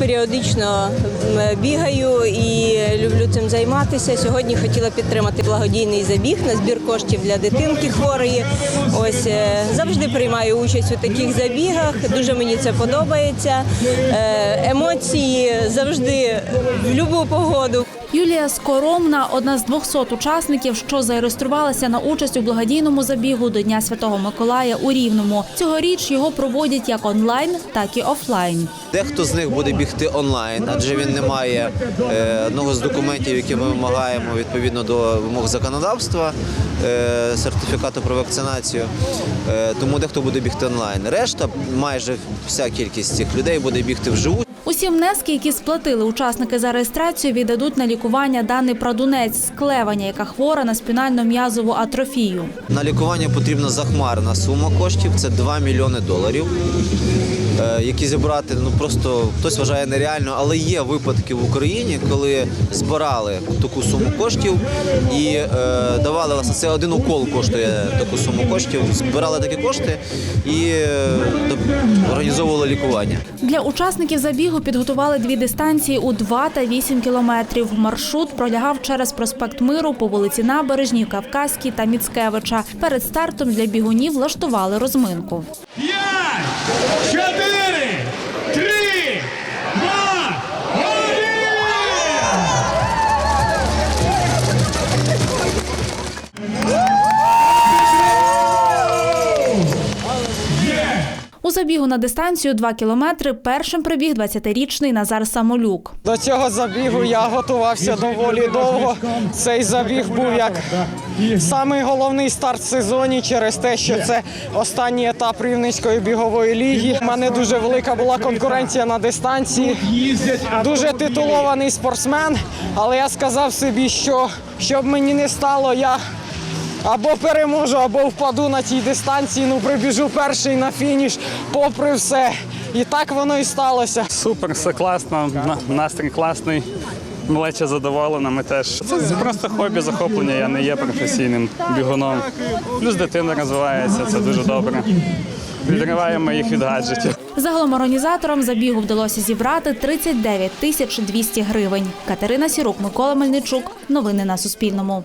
Періодично бігаю і люблю цим займатися. Сьогодні хотіла підтримати благодійний забіг на збір коштів для дитинки хворої. Ось е, завжди приймаю участь у таких забігах. Дуже мені це подобається. Е, Емоції завжди в будь-яку погоду. Юлія Скоромна одна з 200 учасників, що зареєструвалася на участь у благодійному забігу до Дня Святого Миколая у Рівному. Цьогоріч його проводять як онлайн, так і офлайн. Дехто з них буде бігти онлайн, адже він не має е, одного з документів, які ми вимагаємо відповідно до вимог законодавства, е, сертифікату про вакцинацію. Е, тому дехто буде бігти онлайн. Решта, майже вся кількість цих людей буде бігти вживу. Усі внески, які сплатили учасники за реєстрацію, віддадуть на лікування Дани Прадунець з Клеваня, яка хвора на спінально-м'язову атрофію. На лікування потрібна захмарна сума коштів це 2 мільйони доларів, е, які зібрати ну просто хтось вважає нереально, але є випадки в Україні, коли збирали таку суму коштів і е, давали власне це один укол коштує таку суму коштів. Збирали такі кошти і е, організовували лікування. Для учасників забігу підготували дві дистанції у 2 та 8 кілометрів. Маршрут пролягав через проспект Миру по вулиці Набережній, Кавказькій та Міцкевича. Перед стартом для бігунів влаштували розминку. П'ять, чотири, У забігу на дистанцію 2 кілометри першим прибіг 20-річний Назар Самолюк. До цього забігу я готувався доволі довго. Цей забіг був як самий головний старт в сезоні через те, що це останній етап Рівненської бігової ліги. У мене дуже велика була конкуренція на дистанції. Дуже титулований спортсмен, але я сказав собі, що щоб мені не стало, я або переможу, або впаду на цій дистанції. Ну прибіжу перший на фініш, попри все. І так воно і сталося. Супер, все класно, настрій класний. Малеча задоволена, ми теж. Це просто хобі, захоплення, я не є професійним бігуном. Плюс дитина розвивається, це дуже добре. Відриваємо їх від гаджетів. Загалом організаторам забігу вдалося зібрати 39 тисяч 200 гривень. Катерина Сірук, Микола Мельничук. Новини на Суспільному.